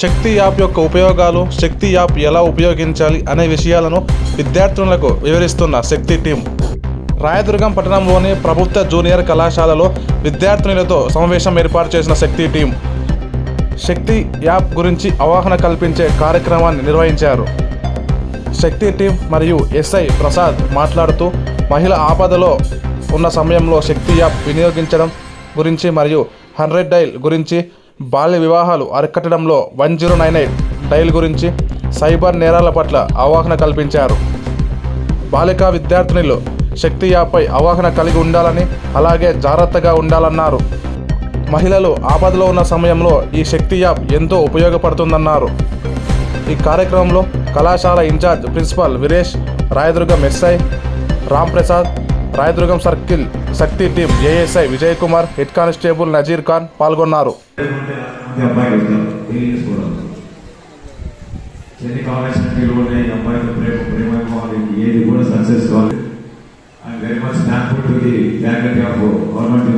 శక్తి app యొక్క ఉపయోగాలు శక్తి app ఎలా ఉపయోగించాలి అనే విషయాలను విద్యార్థులకు వివరిస్తున్న శక్తి టీం. రాయదుర్గం పట్టణంలోని ప్రభుత్వ జూనియర్ కళాశాలలో విద్యార్థినులతో సమావేశం ఏర్పాటు చేసిన శక్తి టీం శక్తి యాప్ గురించి అవగాహన కల్పించే కార్యక్రమాన్ని నిర్వహించారు. శక్తి టీం మరియు ఎస్ఐ ప్రసాద్ మాట్లాడుతూ మహిళ ఆపదలో ఉన్న సమయంలో శక్తి యాప్ వినియోగించడం గురించి మరియు హండ్రెడ్ డైల్ గురించి బాల్య వివాహాలు అరికట్టడంలో one zero nine eight dial గురించి సైబర్ నేరాల పట్ల అవగాహన కల్పించారు. బాలికా విద్యార్థినులు శక్తి యాప్పై అవగాహన కలిగి ఉండాలని అలాగే జాగ్రత్తగా ఉండాలన్నారు. మహిళలు ఆపదలో ఉన్న సమయంలో ఈ శక్తి యాప్ ఎంతో ఉపయోగపడుతుందన్నారు. ఈ కార్యక్రమంలో కళాశాల incharge principal Veeresh Rayadurgam SI Ram Prasad Rayadurgam circle Shakti team ASI Vijay Kumar head constable Nazir Khan పాల్గొన్నారు. ఎన్ని కావాల్సిన ఉన్నాయి ప్రేమ ప్రేమ ఏది కూడా సక్సెస్ కావాలి I very much thankful to the faculty of government